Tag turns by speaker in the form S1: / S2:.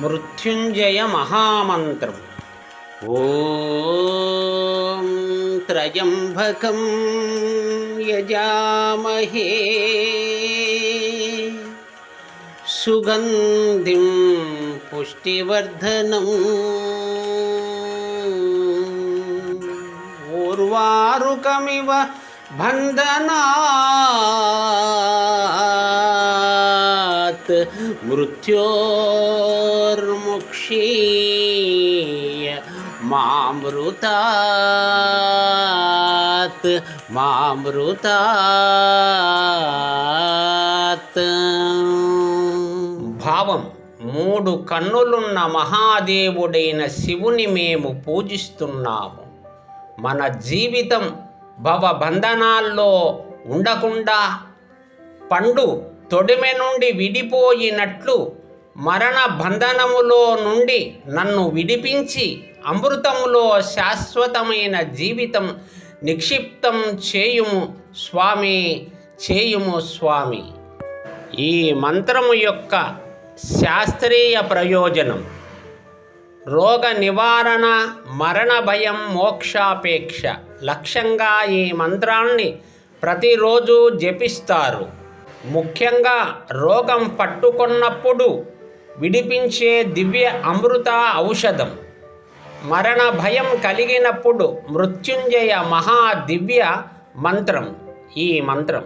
S1: మృత్యుంజయ మహామంత్రం. ఓం త్రయంబకం యజామహే. సుగంధిం పుష్టివర్ధనం. ఊర్వారుకమివ బంధనా. మృత్యోర్ముక్షీయ మామృతాత్ మామృతాత్ భావం మూడు కన్నులున్న మహాదేవుడైన శివుని మేము పూజిస్తున్నాము. మన జీవితం భవబంధనాల్లో ఉండకుండా పండు తొడిమె నుండి విడిపోయినట్లు మరణ బంధనములో నుండి నన్ను విడిపించి అమృతములో శాశ్వతమైన జీవితం నిక్షిప్తం చేయుము స్వామి చేయుము స్వామి. ఈ మంత్రము యొక్క శాస్త్రీయ ప్రయోజనం. రోగ నివారణ మరణ భయం మోక్షాపేక్ష. లక్ష్యంగా ఈ మంత్రాన్ని ప్రతిరోజు జపిస్తారు. ముఖ్యంగా రోగం పట్టుకున్నప్పుడు విడిపించే దివ్య అమృత ఔషధం. మరణ భయం కలిగినప్పుడు మృత్యుంజయ మహా దివ్య మంత్రం. ఈ మంత్రం.